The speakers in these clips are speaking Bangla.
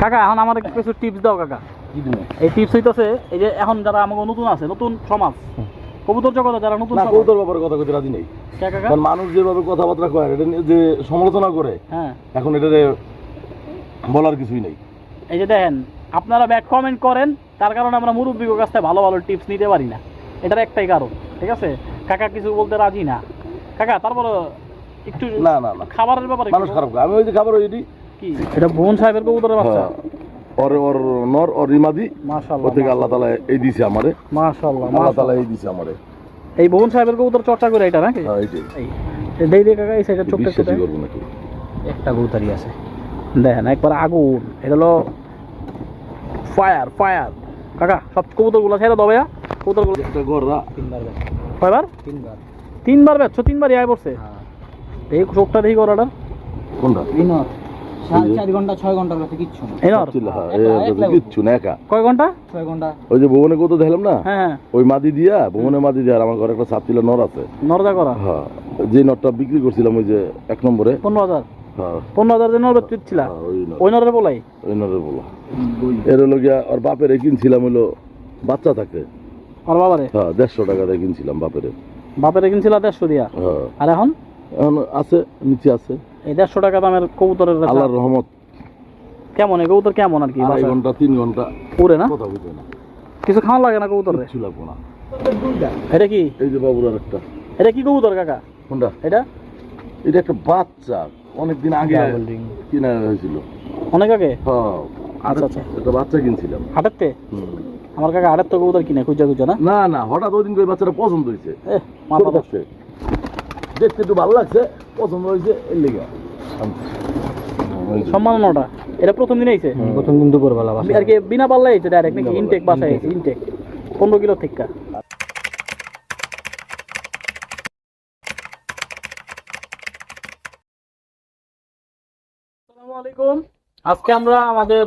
কাকা এখন আমার কিছু টিপস দাও কাকা। এই টিপস হইতাছে এই যে এখন যারা আমাকে নতুন আছে নতুন সমাজ কবুতর জগতে যারা নতুন সমাজ কৌতর ব্যাপারে কথা কইতে রাজি নেই। কাকা? কারণ মানুষ যেভাবে কথাবার্তা কয় এটা যে সমালোচনা করে হ্যাঁ। এখন এটাতে বলার কিছুই নেই। এই যে দেখেন আপনারা ব্যাক কমেন্ট করেন তার কারণে আমরা মুরব্বীর কাছ থেকে ভালো ভালো টিপস নিতে পারি না। এটার একটাই কারণ ঠিক আছে? কাকা কিছু বলতে রাজি না। কাকা তারপর একটু না না না। খাবারের ব্যাপারে মানুষ খারাপ আমি ওই যে খাবার ওইটি কি? এটা বোন সাহেবের কবুতরের বাচ্চা? হ্যাঁ। ওর ওর নর ওর রিমাদি মাশাআল্লাহ ওর থেকে আল্লাহ এই দিছে আমারে। মাশাআল্লাহ আল্লাহ তালা মাশাআল্লাহ এই দিছে আমারে। এই বোন সাহেবের কবুতর চর্চা করে এটা নাকি? হ্যাঁ এই দেই দে কাকা এই সাইডের চোখটা একটু বিশ্বাসই নাকি? একটা কবুতরই আছে। দেখেন একবার আগুন। এটা হলো ফায়ার ফায়ার। কাকা সব কবুতরগুলো ছেড়ে দাও ভাইয়া। কবুতরগুলো একটা গররা। কয়বার? তিনবার। তিনবার বেচছো তিনবারই আয় পড়ছে। এই চোখটা দেখি করাটা কোনটা? চার ঘণ্টা ছয় ঘণ্টার কাছে কিচ্ছু না। এই নর ছিল, হ্যাঁ, একলা, এ একলা কিচ্ছু না একা। কয় ঘণ্টা? ছয় ঘণ্টা। ওই যে ভুবনে কত দেখলাম না? হ্যাঁ হ্যাঁ। ওই মাদি দিয়া ভুবনে মাদি দিয়া আমার ঘরে একটা সাপ ছিল নর আছে। নরদা করা? হ্যাঁ যে নটটা বিক্রি করছিলাম ওই যে এক নম্বরে। পনেরো হাজার। হ্যাঁ। পনেরো হাজার যে নর ছিল। হ্যাঁ, ওই নরের বলাই? ওই নরের বলা। এর হলো গিয়া ওর বাপের কিনছিলাম হলো বাচ্চা থাকে। আর বাবারে? হ্যাঁ দেড়শো টাকা দিয়ে কিনছিলাম বাপের। বাপের কিনছিল দেড়শো দিয়া। হ্যাঁ। আর এখন? আছে নিচে আছে। এই দেড়শো টাকা দামের কবুতরের। আল্লাহর রহমত। কেমন? এই কবুতর কেমন আর কি আড়াই ঘণ্টা তিন ঘণ্টা। পুরে না? কথা বুঝে না। কিছু খাওয়া লাগে না কবুতরে? কিচ্ছু লাগবো না। এটা কি? এই যে বাবুর একটা এটা কি কবুতর কাকা? কোনটা? এটা? এটা একটা বাচ্চা। অনেকদিন আগে কিনা হয়েছিল। অনেক আগে? হ্যাঁ আচ্ছা, আচ্ছা। বাচ্চা কিনছিলাম। হাটেরতে? হুম। আমার কাকা হাটের তো কবুতর কিনে খুঁজা খুঁজা না? না না হঠাৎ ওই দিন ওই বাচ্চাটা পছন্দ হয়েছে। মাথা দেখতে। একটু ভালো লাগছে পছন্দ হয়েছে এর লেগে। সম্মাননাটা এটা প্রথম দিন আইছে? প্রথম দিন দুপুরবেলা আর কি বিনা পাল্লাই আইছে ডাইরেক্ট নাকি ইনটেক বাসায় আইছে? ইনটেক পনেরো কিলো থেকে আসসালামু আলাইকুম। আজকে আমরা আমাদের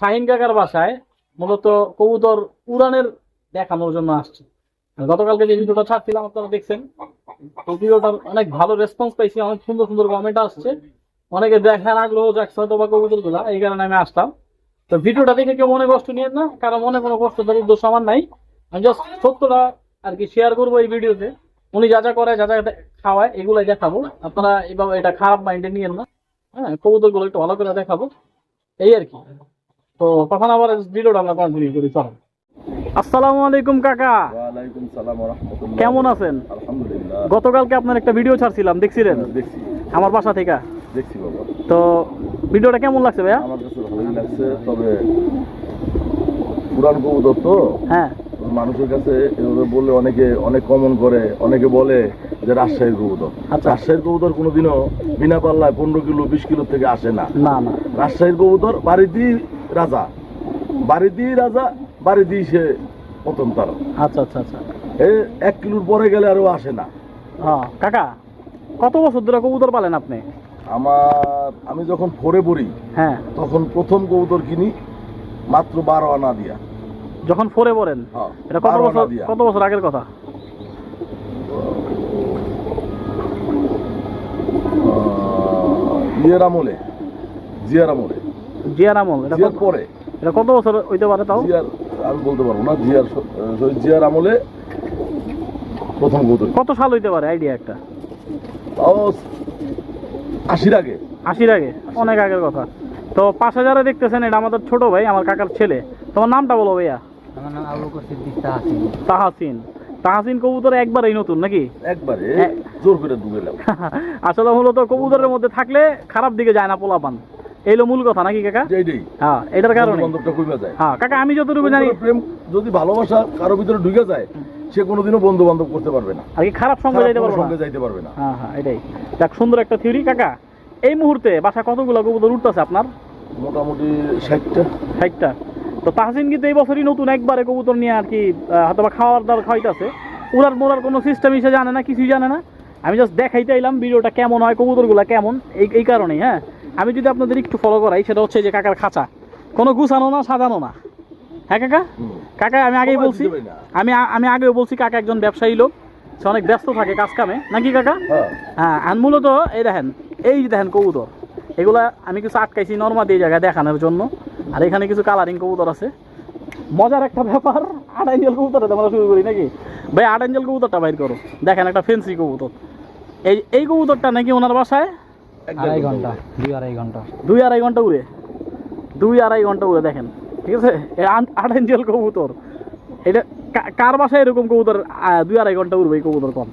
শাহিন কাকার বাসায় মূলত কবুতর উড়ানের দেখানোর জন্য আসছি। গতকালকে যে ভিডিওটা ছাড়ছিলাম আপনারা দেখছেন। তো ভিডিওটার অনেক ভালো রেসপন্স পাইছি, অনেক সুন্দর সুন্দর কমেন্ট আসছে। অনেকে এই কারণে আমি তো ভিডিওটা দেখে কেউ মনে কষ্ট না কারণ মনে কোনো কষ্ট দেওয়ার উদ্দেশ্য আমার নাই। আমি জাস্ট সত্যটা আর কি শেয়ার করব এই ভিডিওতে। উনি যা যা করে, যা যা খাওয়ায়, এগুলাই দেখাবো। আপনারা এভাবে এটা খারাপ মাইন্ডে নিয়েন না। হ্যাঁ কবুতরগুলো একটু ভালো করে দেখাবো। এই আর কি। তো তখন আবার ভিডিওটা আমরা কন্টিনিউ করি চলো আসসালামু আলাইকুম, কাকা। সালাম কেমন আছেন? আলহামদুলিল্লাহ। গতকালকে আপনার একটা ভিডিও ছাড়ছিলাম দেখছিলেন? দেখছি। আমার বাসা থেকে। দেখছি বাবা। তো ভিডিওটা কেমন লাগছে ভাইয়া? আমার কাছে ভালোই লাগছে তবে পুরান কবুতর তো হ্যাঁ। মানুষের কাছে এভাবে বললে অনেকে অনেক কমন করে অনেকে বলে যে রাজশাহীর কবুতর আচ্ছা। রাজশাহীর কবুতর কোনোদিনও বিনা পাল্লায় পনেরো কিলো বিশ কিলো থেকে আসে না। না না। রাজশাহীর কবুতর বাড়িতেই রাজা। বাড়িতেই রাজা বাড়িতেই সে পতন তার। আচ্ছা আচ্ছা আচ্ছা। এক কিলোর পরে গেলে আরও আসে না। কাকা কত বছর ধরে কবুতর পালেন আপনি? আমার আমি যখন ফোরে পড়ি হ্যাঁ। তখন প্রথম কবুতর কিনি মাত্র বারো আনা দিয়া। যখন ফোরে পড়েন? এটা কত বছর কত বছর আগের কথা? ইয়ের আমলে জিয়ার আমলে। জিয়ার আমল এটা জিয়ার কত- পরে। এটা কত বছর হইতে পারে তাও? জিয়ার আমি বলতে পারব না জিয়ার শহীদ জিয়ার আমলে প্রথম কবুতর। কত সাল হইতে পারে? আইডিয়া একটা। তাও আশির আগে। আশির আগে? অনেক আগের কথা। তো পাঁচ হাজারে দেখতেছেন এটা আমাদের ছোট ভাই আমার কাকার ছেলে। তোমার নামটা বলো ভাইয়া। আমার নাম আবু সিদ্দিক তাহাসিন। তাহাসিন। তাহাসিন কবুতর একবারেই নতুন নাকি? একবারে হ্যাঁ। জোর করে ডুবেলাম আসলে মূলত কবুতরের মধ্যে থাকলে খারাপ দিকে যায় না পোলাপান। এইলো মূল কথা নাকি কাকা? হ্যাঁ এটার কারণে। যায়। হ্যাঁ কাকা আমি যতটুকু জানি প্রেম যদি ভালোবাসা কারও ভিতরে ঢুকে যায় সে কোনোদিনও বন্ধু বান্ধব করতে পারবে না। আর কি খারাপ সঙ্গে যাইতে পারব সঙ্গে যাইতে পারবে না। হ্যাঁ হ্যাঁ এটাই। সুন্দর একটা থিওরি কাকা। এই মুহূর্তে বাসা কতগুলো কবুতর উঠতেছে আপনার? মোটামুটি ষাটটা। ষাটটা। তো তাহসিন কিন্তু এই বছরই নতুন একবারে কবুতর নিয়ে আর কি হয়তো বা খাওয়ার দাওয়ার খাওয়াইতেছে। উড়ার মোড়ার কোনো সিস্টেম সে জানে না কিছুই জানে না। আমি জাস্ট দেখাইতে এলাম ভিডিওটা কেমন হয় কবুতরগুলো কেমন এই এই কারণেই হ্যাঁ। আমি যদি আপনাদের একটু ফলো করাই সেটা হচ্ছে যে কাকার খাঁচা। কোনো গুছানো না সাজানো না। হ্যাঁ কাকা? কাকা আমি আগেই বলছি। আমি আমি আগেও বলছি কাকা একজন ব্যবসায়ী লোক। সে অনেক ব্যস্ত থাকে কাজ কামে। নাকি কাকা? হ্যাঁ। হ্যাঁ আর মূলত এই দেখেন এই যে দেখেন কবুতর। এগুলা আমি কিছু আটকাইছি নর্মাদি এই জায়গায় দেখানোর জন্য। আর এখানে কিছু কালারিং কবুতর আছে। মজার একটা ব্যাপার আট অ্যাঞ্জেল কবুতর আমরা শুরু করি নাকি? ভাই আট অ্যাঞ্জেল কবুতরটা বাইর করো। দেখেন একটা ফেন্সি কবুতর। এই এই কবুতরটা নাকি ওনার বাসায়? আড়াই ঘণ্টা দুই আড়াই ঘণ্টা। দুই আড়াই ঘণ্টা উড়ে দুই আড়াই ঘণ্টা উড়ে দেখেন ঠিক আছে? আট- ইঞ্চেল কবুতর। এটা কার বাসায় এরকম কবুতর আহ, দুই আড়াই ঘণ্টা উড়বে এই কবুতর কম?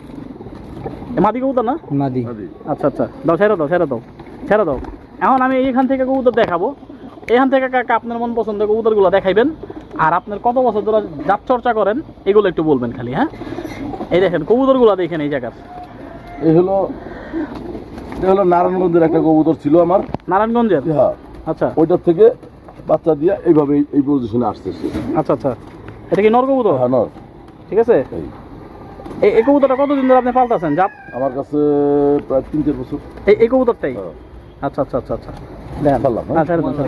এ মাদি কবুতর না? মাদি। আচ্ছা আচ্ছা দাও ছেড়ে দাও ছেড়ে দাও ছেড়ে দাও। এখন আমি এইখান থেকে কবুতর দেখাবো। এখান থেকে কাকা আপনার মন পছন্দের কবুতরগুলো দেখাইবেন। আর আপনার কত বছর ধরে জাত চর্চা করেন এগুলো একটু বলবেন খালি হ্যাঁ? এই দেখেন কবুতরগুলো দেখেন এই জায়গার। এই হলো এটা হলো নারায়ণগঞ্জের একটা কবুতর ছিল আমার। নারায়ণগঞ্জের? হ্যাঁ। আচ্ছা। ওইটার থেকে বাচ্চা দিয়ে এইভাবে এই- পজিশনে আসছে সে আচ্ছা আচ্ছা। এটা কি নর কবুতর? হ্যাঁ নর। ঠিক আছে? এই। এই কবুতরটা কতদিন ধরে আপনি পাল্টাছেন জাত আমার কাছে প্রায় তিন চার বছর। এই এই কবুতরটাই? হ্যাঁ। আচ্ছা আচ্ছা আচ্ছা আচ্ছা। হ্যাঁ? আচ্ছা আচ্ছা।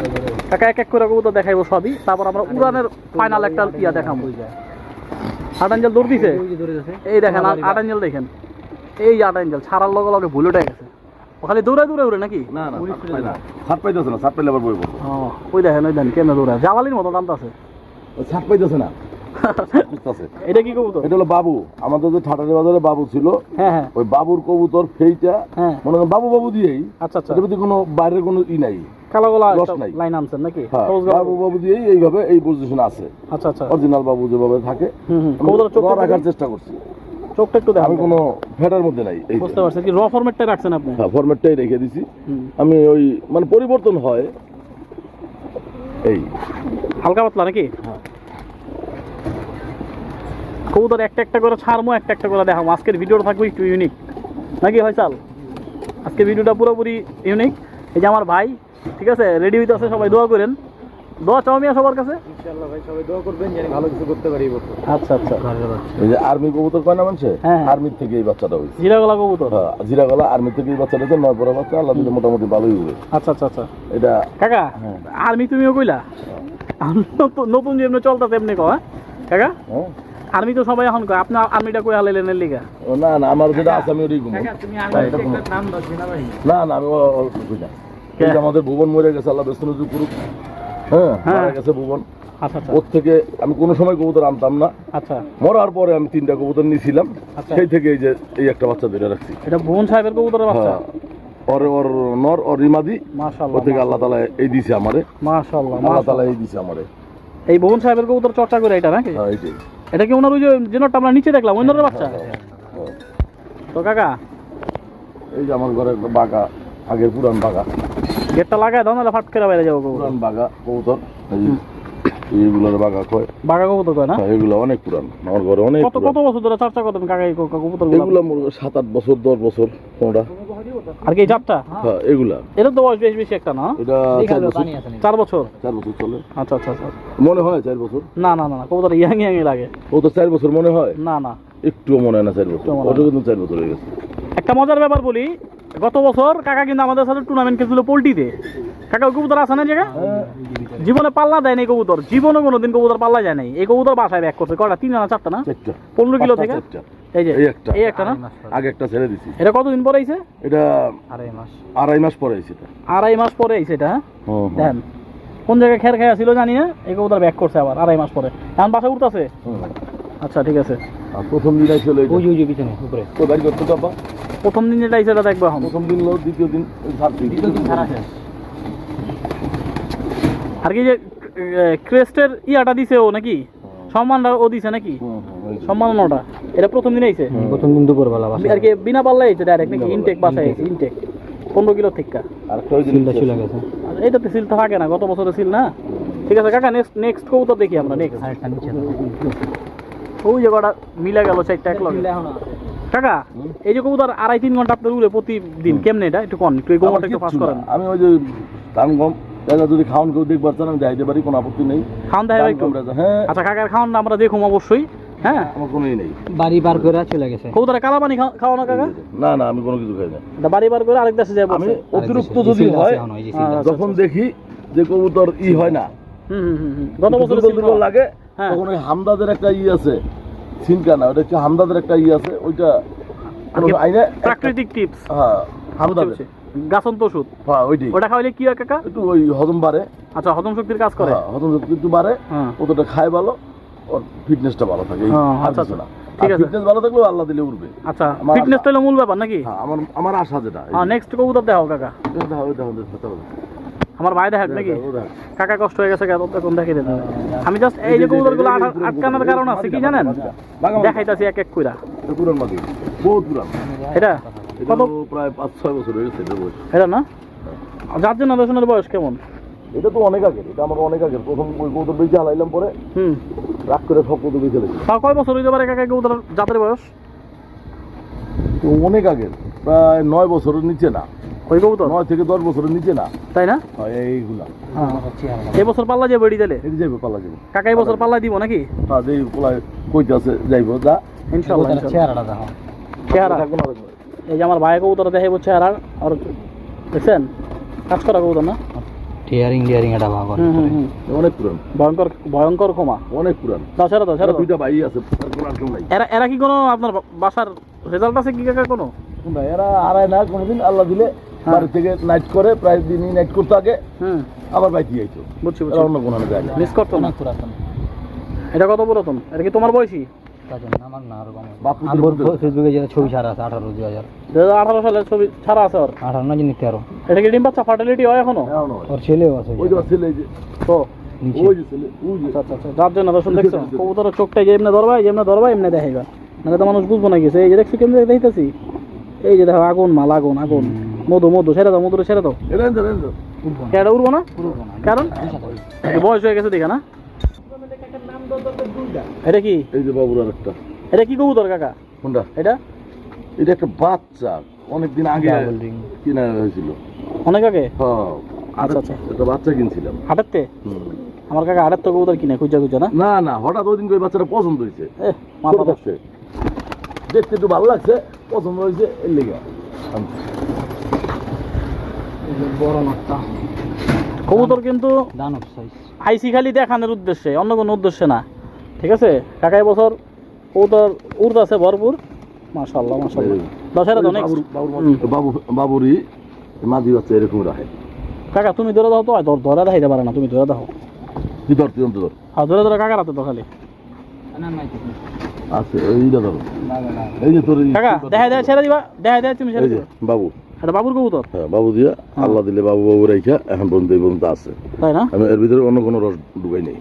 কাকা এক এক করে কবুতর দেখাইবো সবই। তারপর আমরা উড়ানের ফাইনাল একটা ইয়া দেখাবো। আট আঞ্জেল দৌড় দিছে? এই দেখেন আট- আট দেখেন। এই আট আঞ্জেল ছাড়ার লগে লগে ভুল গেছে। খালি দৌড়ে দৌড়ে উড়ে নাকি? না না সাত পাই না। পাইতেছে না সাত পাইলে আবার বই পড়ব ওই দেখেন ওই দেখেন কেমনে দৌড়ে জাওয়ালির মতো আছে। সাত পাইতেছে না। এটা কি কবুতর? এটা হলো বাবু। আমাদের যে ঠাটারি বাজারে বাবু ছিল হ্যাঁ হ্যাঁ। ওই বাবুর কবুতর ফেইটা হ্যাঁ। মনে করেন বাবু বাবু দিয়েই। আচ্ছা আচ্ছা। এটার কোনো বাইরের কোনো ই নাই। লাইন আনছেন নাকি? বাবু বাবু দিয়েই এইভাবে এই পজিশনে আছে। আচ্ছা আচ্ছা। অরিজিনাল বাবু যেভাবে থাকে। রাখার চেষ্টা করছি। চোখটা একটু আমি কোনো ফেটার মধ্যে নাই এই বুঝতে পারছেন কি র ফরম্যাটটাই রাখছেন আপনি? হ্যাঁ ফরম্যাটটাই রেখে দিছি। হুম। আমি ওই মানে পরিবর্তন হয়। এই। হালকা পাতলা নাকি? হ্যাঁ। কবুতর একটা একটা করে ছাড়মো একটা একটা করে দেখাবো আজকের ভিডিওটা থাকবে একটু ইউনিক নাকি হয় চাল আজকের ভিডিওটা পুরোপুরি ইউনিক এই যে আমার ভাই ঠিক আছে? রেডি হইতে আছে সবাই দোয়া করেন। দোয়া চাও মিয়া সবার কাছে? ইনশাআল্লাহ ভাই সবাই দোয়া করবেন জানি ভালো কিছু করতে পারি আচ্ছা আচ্ছা। এই যে আর্মি কবুতর কয় না মানুষে হ্যাঁ। আর্মির থেকে এই বাচ্চাটা জিরাগলা কবুতর? হ্যাঁ জিরাগলা আর্মি থেকে এই বাচ্চাটা নয় বাচ্চা আল্লাহ দিলে মোটামুটি ভালোই হবে। আচ্ছা আচ্ছা আচ্ছা। এটা কাকা হ্যাঁ। আর্মি তুমিও কইলা? নতুন নতুন যেমনি চলতেছে এমনি কয় হ্যাঁ? কাকা হ্যাঁ। আর্মি তো সবাই এখন কয় আপনি আর্মিটা কই হালাইলেন এর লিগা? না না আমার যেটা আছে আমি ওটাই ঘুমো হ্যাঁ, এটা ঘুমো। নাম দশবি না না না আমি কই না আমাদের ভুবন মরে গেছে আল্লাহ ব্যস্ত নজর করুক। হ্যাঁ। হ্যাঁ। মারা গেছে ভুবন। আচ্ছা আচ্ছা। ওর থেকে আমি কোনো সময় কবুতর আনতাম না। আচ্ছা। মরার পরে আমি তিনটা কবুতর নিয়েছিলাম। আচ্ছা। সেই থেকে এই যে এই একটা বাচ্চা ধরে রাখছি। এটা ভুবন সাহেবের কবুতরের বাচ্চা? হ্যাঁ। ওর ওর নর ওর থেকে আল্লাহ তালা এই দিছে আমারে। মাশাআল্লাহ আল্লাহ তালা এই দিছে আমারে। এই ভুবন সাহেবের কবুতর চর্চা করে এটা নাকি? হ্যাঁ এইটাই এটা কি ওনার ওই যে জেনারটা আমরা নিচে দেখলাম ওই নরের বাচ্চা। তো কাকা? এই যে আমার ঘরে একটা আগের পুরান বাগা গেটটা লাগায় দাও নাহলে ফাট করে বাইরে যাব কবুতর। বাগা কবুতর এইগুলোর বাগা কয়? বাঘা কবুতর কয় না? হ্যাঁ, এগুলো অনেক পুরান আমার ঘরে অনেক কত কত বছর ধরে চর্চা করেন কাকা এই কবুতর এগুলো সাত আট বছর দশ বছর কোনটা? আর কি জাতটা? হ্যাঁ এগুলা। এটা তো বয়স বেশ বেশি একটা না? এটা চার বছর? চার বছর? চলে। আচ্ছা আচ্ছা আচ্ছা মনে হয় চার বছর? না না না কবুতর ইয়াং ইয়াং লাগে। ও তো চার বছর মনে হয়? না না। একটুও মনে হয় না চার বছর। ওটা কিন্তু চার বছর হয়ে গেছে। একটা মজার ব্যাপার বলি গত বছর কাকা কিন্তু আমাদের সাথে টুর্নামেন্ট খেলছিল পোল্ট্রিতে। কাকা কবুতর আছে না জায়গা। জীবনে পাল্লা দেয় না কবুতর জীবনে কোনোদিন কবুতর পাল্লা যায় নাই। এই কবুতর বাসায় ব্যাক করছে কয়টা? তিন না চারটা না? পনেরো কিলো থেকে? এই যে এই একটা। না? আড়াই মাস পরে। আগে একটা ছেড়ে দিছি। এটা কতদিন পরে আইছে? এটা আড়াই মাস। আড়াই মাস পরে আইছে এটা। আড়াই মাস পরে আইছে এটা হ্যাঁ? হুম, হুম। দেখেন কোন জায়গায় খের খাইয়া ছিল জানি না এই কবুতর ব্যাক করছে আবার আড়াই মাস পরে। এখন বাসা উঠতেছে। আচ্ছা ঠিক আছে। আর প্রথম দিন আইছিল এটা ওই ওই পিছনে উপরে। তো বাড়ি করতে পারবা প্রথম দিন যেটা এটা দেখব এখন। প্রথম দিন লো দ্বিতীয় দিন সাত দিন। আর কি যে ক্রেস্টের ইয়াটা দিছে ও নাকি? সম্মানটা ও দিছে নাকি? হুম, হুম, সম্মাননাটা এটা প্রথম দিন আইছে? প্রথম দিন দুপুর বেলা বাসা। আর কি বিনা পাল্লাই আইছে ডাইরেক্ট নাকি? ইনটেক বাসায় আইছে ইনটেক পনেরো কিলো থেকে দিন সিলটা চলে গেছে। আর এইটাতে সিল তো থাকে না গত বছরে সিল না। ঠিক আছে কাকা নেক্সট নেক্সট কবুতর দেখি আমরা নেক্সট আরেকটা নিচে। ওই যে কটা মিলে গেল চারটা এক লগে। কাকা এই যে কবুতর আড়াই তিন ঘণ্টা আপনার উড়ে প্রতিদিন কেমনে এটা? একটু কন একটু এই গোমরটা একটু ফাঁস করেন। আমি ওই যে ধান গম দাদা যদি খাওয়ান কেউ দেখবার চান আমি যাইতে পারি কোনো আপত্তি নেই। খাওয়ান দেয় একটু? হ্যাঁ। আচ্ছা কাকার খাওয়ান আমরা দেখুম অবশ্যই হ্যাঁ? আমার কোনোই নেই। বাড়ি বার করে চলে গেছে। কবুতরে কালা পানি খাওয়া না কাকা? না না আমি কোনো কিছু খাই না। এটা বাড়ি বার করে আরেক দেশে যায় আমি অতিরিক্ত যদি হয় আছে এখন, ওই যে সিলটা। আচ্ছা, যখন দেখি যে কবুতর ই হয় না হুম হুম হুম হুম। গত বছর লাগে। তখন ওই হামদাদের একটা ই আছে না ওটা হচ্ছে হামদাদের একটা ই আছে ওইটা আইনে প্রাকৃতিক টিপস। হ্যাঁ হামদাদের। গাছন্ত ওষুধ। হ্যাঁ ওইটাই। ওটা খাওয়াইলে কি হয় কাকা? একটু ওই হজম বাড়ে। আচ্ছা হজম শক্তির কাজ করে। হ্যাঁ, হজম শক্তি একটু বাড়ে হ্যাঁ। খায় ভালো ওর ফিটনেসটা ভালো থাকে হ্যাঁ, আচ্ছা, ঠিক আছে। ফিটনেস ভালো থাকলেও আল্লাহ দিলে উঠবে আচ্ছা হলো মূল ব্যাপার নাকি? হ্যাঁ আমার আমার আশা যেটা হ্যাঁ নেক্সট কবুতর দেখাও কাকা। এটা হবে। আমার ভাই দেখাক নাকি? এটা কাকা কষ্ট হয়ে গেছে তখন দেখাই দেন। আমি জাস্ট এই যে কবুতরগুলো আটা- আটকানোর কারণ আছে কি জানেন? দেখাইতাছি এক এক কইরা। বহুত এটা? কত? প্রায় পাঁচ ছয় বছর হয়ে গেছে এটা না? যার জন্য দর্শনের বয়স কেমন? এটা তো অনেক আগের এটা আমার অনেক আগের। প্রথম ওই কৌতর বেঁচে হালাইলাম পরে হুম। রাগ করে সব কৌতর বেঁচে লেগেছে তাও কয় বছর হইতে পারে কাকা কবুতর জাতের বয়স? তো অনেক আগের প্রায় নয় বছরের নিচে না। ওই কবুতর? নয় থেকে দশ বছরের নিচে না। তাই না? হয় এইগুলা। হ্যাঁ এই বছর পাল্লা যে বেড়ি দিলে এই যাইবে পালা যাবে কাকা এই বছর পাল্লা দিব নাকি? হ্যাঁ যেই পোলা কইতে আছে যাইব যা। ইনশাল্লাহ ইনশাল্লাহ। চেহারাটা দেখো। চেহারা। এই যে আমার ভাই কবুতর দেখাইব চেহারা। আর দেখছেন? কাজ করা কবুতর না? টিয়ারিং ডিয়ারিং এটা ভাগ অনেক পুরান। ভয়ঙ্কর ভয়ঙ্কর ক্ষমা। অনেক পুরান। দাও ছেড়ে দাও ছেড়ে এরা দাও দুইটা ভাই আছে আর কেউ নাই। এরা এরা কি কোনো আপনার বাসার রেজাল্ট আছে কি কাকা কোনো? এরা আড়ায় না কোনোদিন আল্লাহ দিলে। বাড়ি থেকে নাইট করে প্রায় দিনই নাইট করতে আগে। হুম। আবার বাইতে যাইতো বুঝছি বুঝছি। অন্য কোনো যায়। না মিস করতো না? এটা কত পুরাতন? এটা কি তোমার বয়সী? আমার না আরও ফেসবুকে যেটা ছবি ছাড়া আছে আঠারো দুই হাজার। দু হাজার আঠারো সালের ছবি ছাড়া আছে ওর? আঠারো না জানি তেরো এটা কি ডিম বাচ্চা? ফার্টিলিটি হয় এখনও? হ্যাঁ, ওর ছেলেও আছে। ওই ছেলে তো নিচে। ওই যে ছেলে যে। আচ্ছা আচ্ছা যার জন্য দর্শন দেখছ কবুতরের চোখটা যে এমনি ধরবা যেমনি ধরবা এমনি দেখাইবা। নাহলে তো মানুষ বুঝব না গেছে এই যে দেখছ কেমনি দেখতেছি? এই যে দেখো আগুন মাল আগুন আগুন। মধু মধু ছেড়ে দাও মধুরে ছেড়ে দাও। এটা উড়বো না? কারণ বয়স হয়ে গেছে দেখা না? এটা কি? এই যে বাবুর একটা। এটা কি কবুতর কাকা? কোনটা? এটা? এটা একটা বাচ্চা। অনেকদিন আগে কিনা হয়েছিল। অনেক আগে? হ্যাঁ আচ্ছা আচ্ছা। একটা বাচ্চা কিনছিলাম। আমার কাকা হাটের তো কবুতর কিনে খুঁজা খুঁজা না? না না হঠাৎ ওই দিন ওই বাচ্চাটা পছন্দ হয়েছে। মাথা দেখতে একটু ভালো লাগছে পছন্দ হয়েছে এর লেগে। বড় নটটা। কবুতর কিন্তু দানব সাইজ আইসি খালি দেখানোর উদ্দেশ্যে অন্য কোনো উদ্দেশ্যে না। ঠিক আছে? কাকা এবছর কবুতর উড়তে আছে ভরপুর মাশাল্লাহ মাশাল্লাহ দশেরা তো বাবুর- মাদি বাচ্চা এরকম রাখে। কাকা তুমি ধরে দাও তো ধরে দেখাইতে পারে না তুমি ধরে দাও। তুই ধর তুই ধর। আর ধরে ধরে কাকার হাতে তো খালি। আছে এইটা ধরো। এই যে তোর কাকা দেয় ছেড়ে দিবা। দেয় তুমি ছেড়ে দিবা। বাবু। এটা বাবুর কবুতর? হ্যাঁ বাবু দিয়া আল্লাহ দিলে বাবু বাবু রেখা এখন পর্যন্ত এই পর্যন্ত আছে। তাই না? আমি এর ভিতরে অন্য কোনো রস ঢুকাই নেই।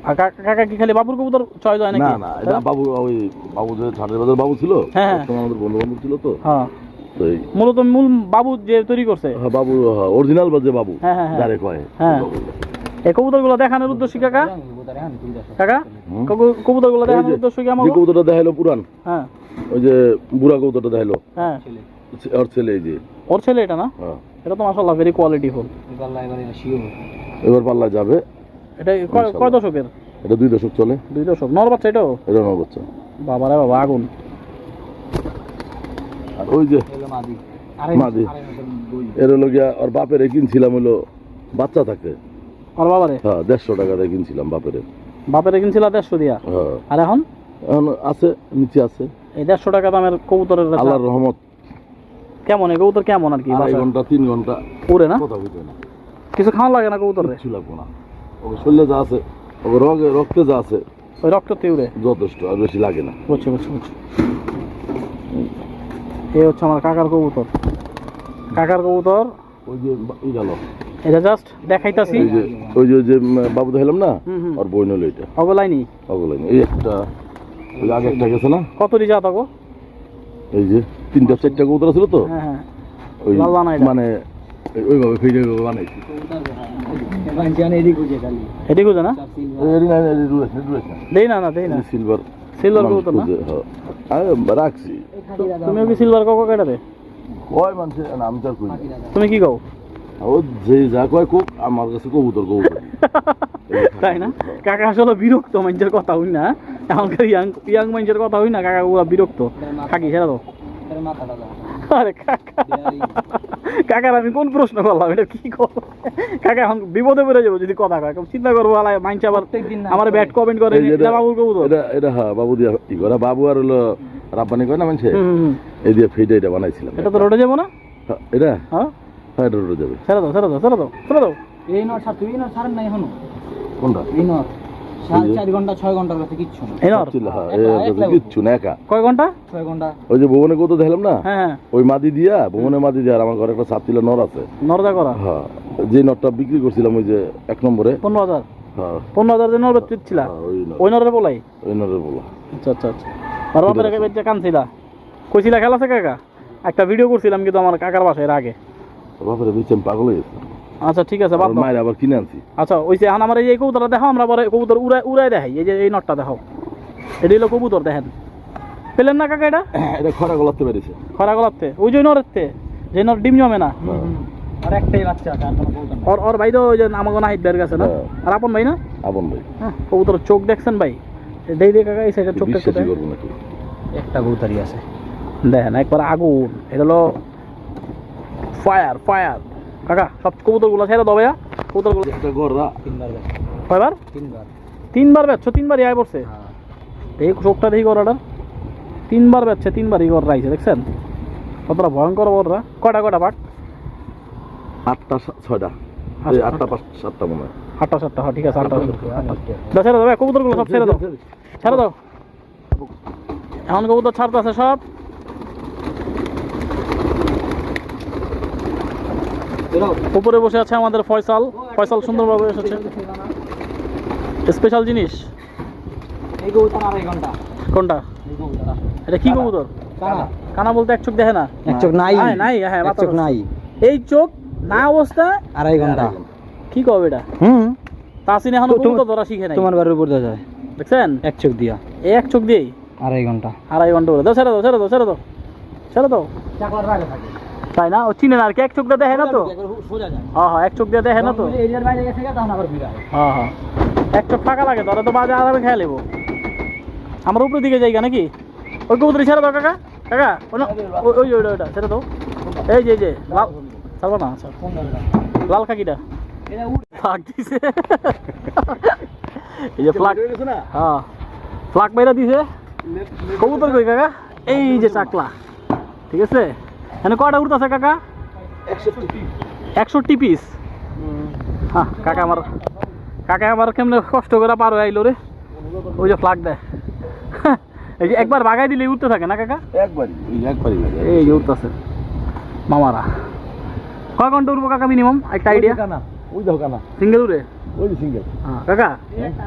কাকা কি খালি বাবুর কবুতর চয়েস হয় নাকি? না না এটা বাবু ওই বাবু যে ছাড়ের বাজার বাবু ছিল হ্যাঁ, হ্যাঁ। আমাদের বন্ধু বান্ধব ছিল তো। হ্যাঁ। মূলত মূল বাবু যে তৈরি করছে? হ্যাঁ, বাবু অরিজিনাল বা যে বাবু। হ্যাঁ, হ্যাঁ, হ্যাঁ। যারে কয়। হ্যাঁ। এই কবুতরগুলো দেখানোর উদ্দেশ্য কাকা? কাকা হুম। কবুতরগুলো এই দেখানোর উদ্দেশ্য কি আমার যে দেখাইলো পুরান হ্যাঁ। ওই যে বুড়া কৌতোটা দেখাইলো। হ্যাঁ। ওর ছেলে এই যে। ওর ছেলে এটা না? হ্যাঁ। এটা তো মাসাল্লাহ ভেরি কোয়ালিটি ফুল। এবার পাল্লা যাবে। এটা কয়- কয় দশকের? এটা দুই দশক চলে। দুই দশক। নর বাচ্চা এটাও? এটা আমার বাচ্চা। বাবারে বাবা আগুন। আর ওই যে মাদি। এর হলো গিয়া ওর বাপের কিনছিলাম হলো বাচ্চা থাকে। আর বাবারে? হ্যাঁ দেড়শো টাকা দিয়ে কিনছিলাম বাপের। বাপের কিনছিল দেড়শো দিয়া? হ্যাঁ। আর এখন? এখন আছে নিচে আছে। এই দেড়শো টাকা দামের কবুতরের আল্লাহর রহমত। কেমন? এই কবুতর কেমন আর কি আড়াই ঘণ্টা তিন ঘণ্টা। উড়ে না? কথা হইতে না। কিছু খাওয়া লাগে না কবুতরে? কিছু লাগবো না। ওকে শরীরে যা আছে ওকে রগে রক্তে যা আছে ওই রক্ততে উড়ে? যথেষ্ট আর বেশি লাগে না। বুঝছি বুঝছি বুঝছি। এই হচ্ছে আমার কাকার কবুতর। কাকার কবুতর? ওই যে বা- ই গেল। এটা জাস্ট দেখাইতাছি। ওই যে ওই যে বাবু দেখালাম না? আর বই নইল এটা। অবলাইনি অগলাইন। এই একটা ওই আগে একটা গেছে না? কত যা থাকো এই যে তিনটা চারটা কবুতর ছিল তো? হ্যাঁ হ্যাঁ। ওই। মানে ওইভাবে ফিরে বানাইছি এটি খুঁজে না? দেই না না দেই না। সিলভার সিলভার কবুতর না? রাখছি। তুমিও কি সিলভার কক কেটাতে? কয় মানুষের না, আমি তার তুমি কি কও? ও যে যা কয় কোক আমার কাছে কবুতর কবুতর। তাই না? কাকা আসলে বিরক্ত মানুষের কথা হই না এখনকার ইয়াং ইয়াং মানুষের কথা হই না কাকা ওরা বিরক্ত। থাকি সেটা তো আরে কাকা কাকার আমি কোন প্রশ্ন করলাম এটা কি করব কাকা এখন বিপদে পড়ে যাব যদি কথা কয়। চিন্তা করব আলাই মাইনছে আবার আমার ব্যাট কমেন্ট করে বাবুর কবুতর। এটা এটা হ্যাঁ বাবু দিয়া ই করা। বাবু আর হলো রাব্বানি কয় না হুম। এই দিয়ে ফেটে এটা বানাইছিলাম। এটা তো রোডে যাব না? হ্যাঁ, এটা? হ্যাঁ? এটা উড়ে যাবে। ছেড়ে দাও ছেড়ে দাও ছেড়ে দাও ছেড়ে দাও। এই নট ছাড় তুই এই নট ছাড়েন না এখনও? কোনটা? এই নট। যে। চার ঘণ্টা ছয় ঘণ্টার কাছে কিচ্ছু না। এই নর হ্যাঁ একা, এ একলা কিচ্ছু না একা। কয় ঘণ্টা? ছয় ঘণ্টা। ওই যে ভুবনে কত দেখলাম না? হ্যাঁ হ্যাঁ। ওই মাদি দিয়া ভুবনে মাদি দিয়া আর আমার ঘরে একটা সাপ ছিল নর আছে। নরদা করা। হ্যাঁ যে নটটা বিক্রি করছিলাম ওই যে এক নম্বরে। পনেরো হাজার। হ্যাঁ। পনেরো হাজার যে নর ছিল। হ্যাঁ, ওই নরের বলাই? ওই নরের বলা। আচ্ছা আচ্ছা আচ্ছা। আর বাপের কানছিলা। কইছিলা খেলা আছে কাকা? একটা ভিডিও করছিলাম কিন্তু আমার কাকার বাসায় এর আগে। বাপরে আমি পাগল হয়ে গেছি। আচ্ছা ঠিক আছে দাও। মায়ের আবার কিনে আনছি। আচ্ছা ওই যে এখন আমার এই কবুতরটা দেখাও আমরা পরে কবুতর উড়াই উড়াই দেখাই। এই যে এই নটটা দেখাও। এটা হলো কবুতর দেখেন। পেলেন না কাকা এটা? এটা খরা গলাতে পেরেছে। খরা গলাতে। ওই যে নরেতে যে নর ডিম জমে না। আর একটাই বাচ্চা আছে আর না ওর ওর ভাই তো ওই যে আমাকে নাহিদ বের গেছে না? হ্যাঁ। আর আপন ভাই না? আপন ভাই। হ্যাঁ কবুতর চোখ দেখছেন ভাই? দেই দিয়ে কাকা এই সাইডের চোখটা একটু করব একটা গৌতারি আছে। দেখেন একবার আগুন। এটা হলো ফায়ার ফায়ার। কাকা সব কবুতরগুলো ছেড়ে দাও ভাইয়া। কবুতরগুলো কয়বার? তিনবার। তিনবার বেচছো তিনবারই আয় পড়ছে। হ্যাঁ। এই চোখটা দেখি করাটা তিনবার বেচছে তিনবারই কর রাইছে দেখছেন? কতটা ভয়ঙ্কর বড়রা কয়টা কয়টা পাক আটটা ছয়টা। আচ্ছা, আটটা। পাঁচ সাতটা মনে হয়। আটটা সাতটা হ্যাঁ ঠিক আছে আটটা। দাও ছেড়ে দাও কবুতরগুলো সব ছেড়ে দাও। ছেড়ে দাও। এখন কবুতর ছাড়তে আছে সব। উপরে বসে আছে আমাদের ফয়সাল। ফয়সাল সুন্দরভাবে এসেছে। স্পেশাল জিনিস? কোনটা? এটা কি কবুতর? কানা। কানা বলতে এক চোখ দেখে না? এক চোখ নাই। নাই, নাই, হ্যাঁ, এক চোখ নাই। এই চোখ না অবস্থা? আড়াই ঘণ্টা। কি কবে এটা? হুম। তাসিন এখন তো কবুতর ধরা শিখে নাই। তোমার বাড়ির উপর দেওয়া যায়। দেখছেন? এক চোখ দিয়া। এই এক চোখ দিয়েই? আড়াই ঘণ্টা। আড়াই ঘণ্টা করে দাও ছেড়ে দাও ছেড়ে দাও ছেড়ে দাও ছেড়ে দাও। চাকলার আগে থাকে। তাই না? ও চিনে না আর কি? এক চোখ দিয়ে দেখে না তো? হ্যাঁ হ্যাঁ এক চোখ দিয়ে দেখে না তো? হ্যাঁ হ্যাঁ এক চোখ ফাঁকা লাগে ধরে তো বাজে আরামে খেয়ে নেব। আমার উপরের দিকে যাই নাকি? ওই কবুতরি ছেড়ে দাও কাকা। কাকা ওই ওই ওই ওইটা ওইটা ছেড়ে দাও। এই যে যে লাল ছাড়বো না আচ্ছা লাল কাকিটা ফ্লাগ দিছে। এই যে ফ্লাগ হ্যাঁ ফ্লাগ মেরা দিছে। কবুতর কই কাকা? এই যে চাকলা। ঠিক আছে? এখানে কয়টা উঠতেছে কাকা? একষট্টি পিস হ্যাঁ কাকা আমার কাকা আমার কেমনে কষ্ট করে পার হয়ে আইলো রে। ওই যে ফ্লাগ দেয়। এই যে একবার বাগাই দিলে উঠতে থাকে না কাকা? একবারই একবারই এই যে উঠতেছে মামারা। কয় ঘণ্টা উঠবো কাকা মিনিমাম একটা আইডিয়া কানা ওই দেখো কানা। সিঙ্গেল উড়ে? ওই যে সিঙ্গেল হ্যাঁ কাকা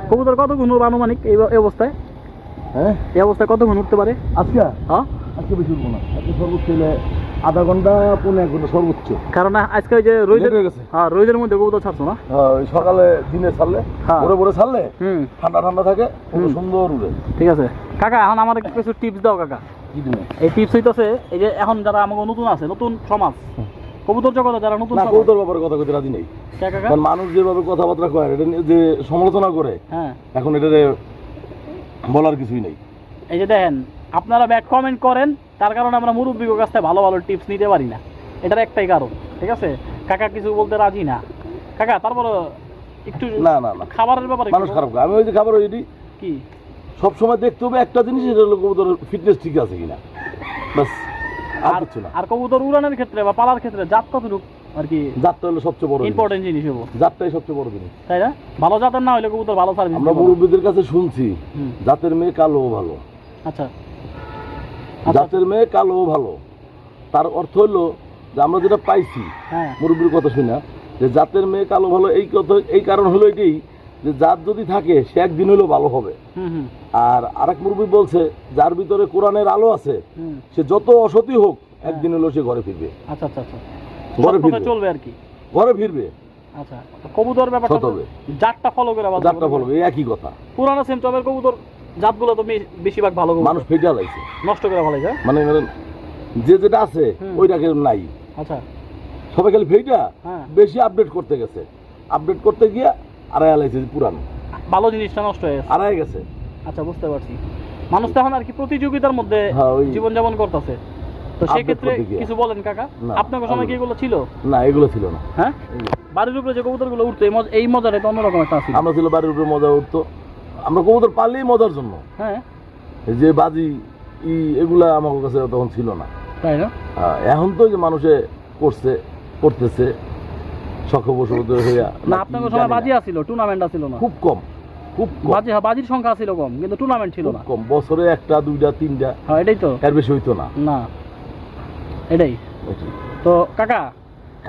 কবুতর কত গুণ আনুমানিক এই অবস্থায়? হ্যাঁ? এই অবস্থায় কত গুণ উঠতে পারে? আজকে? হ্যাঁ? আজকে বেশি উঠবো না। আজকে সর্বোচ্চ হলে আধা ঘণ্টা পনেরো এক ঘণ্টা সর্বোচ্চ। কারণ আজকে ওই যে রোদের হয়ে রোদের মধ্যে কবুতর ছাড়ছো না? হ্যাঁ সকালে দিনে ছাড়লে হ্যাঁ। ভোরে ভোরে ছাড়লে হুম। ঠান্ডা ঠান্ডা থাকে হুম। সুন্দর উড়ে। ঠিক আছে। কাকা এখন আমার কিছু টিপস দাও কাকা। এই টিপস হইতেছে এই যে এখন যারা আমাকে নতুন আছে নতুন সমাজ কবুতর জগতে যারা নতুন না কৌতর ব্যাপারে কথা কইতে রাজি নেই। কারণ মানুষ যেভাবে কথাবার্তা কয় এটা যে সমালোচনা করে হ্যাঁ। এখন এটা বলার কিছুই নেই। এই যে দেখেন আপনারা ব্যাক কমেন্ট করেন তার কারণে আমরা মুরব্বীর কাছ থেকে ভালো ভালো টিপস নিতে পারি না। এটার একটাই কারণ ঠিক আছে? কাকা কিছু বলতে রাজি না। কাকা তারপর একটু না না না। খাবারের ব্যাপারে মানুষ খারাপ করে। আমি ওই যে খাবার ওই কি? সবসময় দেখতে হবে একটা জিনিস এটা হলো কবুতরের ফিটনেস ঠিক আছে কিনা। বাস আর আর কিছু না। আর কবুতর উড়ানের ক্ষেত্রে বা পালার ক্ষেত্রে জাত কতটুকু আর কি জাতটা হলো সবচেয়ে বড় ইম্পর্টেন্ট জিনিস হব জাতটাই সবচেয়ে বড় জিনিস। তাই না? ভালো জাতের না হলে কবুতর ভালো সার্ভিস আমরা মুরব্বীদের কাছে শুনছি জাতের মেয়ে কালো ভালো। আচ্ছা। আচ্ছা। জাতের মেয়ে কালো ভালো। তার অর্থ হলো যে আমরা যেটা পাইছি হ্যাঁ। মুরব্বীর কথা শুনে যে জাতের মেয়ে কালো ভালো এই কথা এই কারণ হলো এটাই যে জাত যদি থাকে সে একদিন হলেও ভালো হবে। আর আরেক মুরব্বী বলছে যার ভিতরে কোরআনের আলো আছে সে যত অসতি হোক একদিন হলেও সে ঘরে ফিরবে। আচ্ছা আচ্ছা আচ্ছা। ঘরে ফিরবে। চলবে আর কি। ঘরে ফিরবে। আচ্ছা কবুতর ব্যাপারটা। জাতটা ফলো করে আবার জাতটা এই একই কথা। পুরানো সেম কবুতর জাতগুলো তো বেশিরভাগ ভালো মানুষ ফেটে যাইছে। নষ্ট করে ভালো যায় মানে যে যেটা আছে ওইটাকে নাই। আচ্ছা। সবাই খালি ফেইটা হ্যাঁ। বেশি আপডেট করতে গেছে। আপডেট করতে গিয়ে আড়াই আলাইছে পুরান। ভালো জিনিসটা নষ্ট হয়ে গেছে। আড়াই গেছে। আচ্ছা বুঝতে পারছি। মানুষ তো এখন আর কি প্রতিযোগিতার মধ্যে হ্যাঁ, জীবনযাপন করতেছে। তো সেক্ষেত্রে কিছু বলেন কাকা? আপনার সময় কি এগুলো ছিল? না এগুলো ছিল না। হ্যাঁ? বাড়ির উপরে যে কবুতরগুলো উঠতো এই মজাটা তো অন্যরকম একটা ছিল আমরা ছিল বাড়ির উপরে মজা উঠতো। আমরা কবুতর পারলেই মজার জন্য। হ্যাঁ। যে বাজি ই এগুলা আমার কাছে তখন ছিল না। তাই না? এখন তো যে মানুষে করছে করতেছে হইয়া। না আপনার সময় বাজি আছিল টুর্নামেন্ট আছিল না। খুব কম খুব বাজি হ্যাঁ, বাজির সংখ্যা ছিল কম কিন্তু টুর্নামেন্ট ছিল না। কম। বছরে একটা দুইটা তিনটা। হ্যাঁ এটাই তো। এর বেশি হইতো না। না। এটাই। তো কাকা?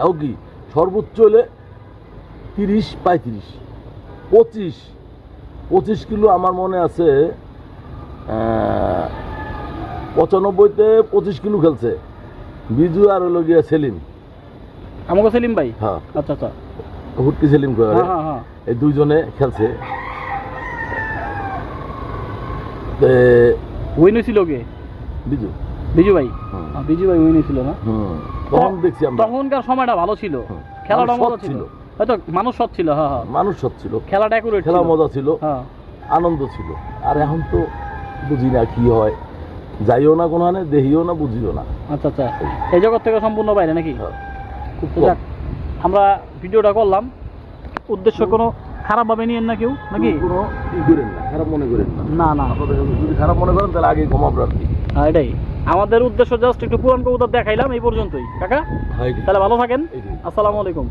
এও কি? সর্বোচ্চ হলে তিরিশ পঁয়ত্রিশ পঁচিশ পঁচিশ কিলো আমার মনে আছে পঁচানব্বইতে পঁচিশ কিলো খেলছে। বিজু আর হলো গিয়া সেলিম। আমাকে সেলিম ভাই? হ্যাঁ। আচ্ছা আচ্ছা। হুটকি সেলিম করে হ্যাঁ হ্যাঁ হ্যাঁ। এই দুইজনে খেলছে। উইন হয়েছিল কে? বিজু। বিজু ভাই হুম। বিজু ভাই উইন হয়েছিল না। হুম তখন দেখছি আমরা। তখনকার সময়টা ভালো ছিল। খেলাটা মজা ছিল। ছিল। হয়তো মানুষ সৎ ছিল হ্যাঁ হ্যাঁ। মানুষ সৎ ছিল। খেলাটা অ্যাকুরেট খেলা মজা ছিল। হ্যাঁ। আনন্দ ছিল। আর এখন তো বুঝি না কি হয়। যাইও না কোনখানে দেখিও না বুঝিও না। আচ্ছা আচ্ছা। এই জগৎ থেকে সম্পূর্ণ বাইরে নাকি? হ্যাঁ, আমরা ভিডিওটা করলাম। উদ্দেশ্য কোনো খারাপ ভাবে নিয়েন না কেউ নাকি? কোনো ই করেন না খারাপ মনে করেন না। না না। যদি খারাপ মনে করেন তাহলে আগে কমাবো আর কি হ্যাঁ এটাই। আমাদের উদ্দেশ্য জাস্ট একটু পুরান কবুতর দেখাইলাম এই পর্যন্তই। কাকা? তাহলে ভালো থাকেন। আসসালামু আলাইকুম।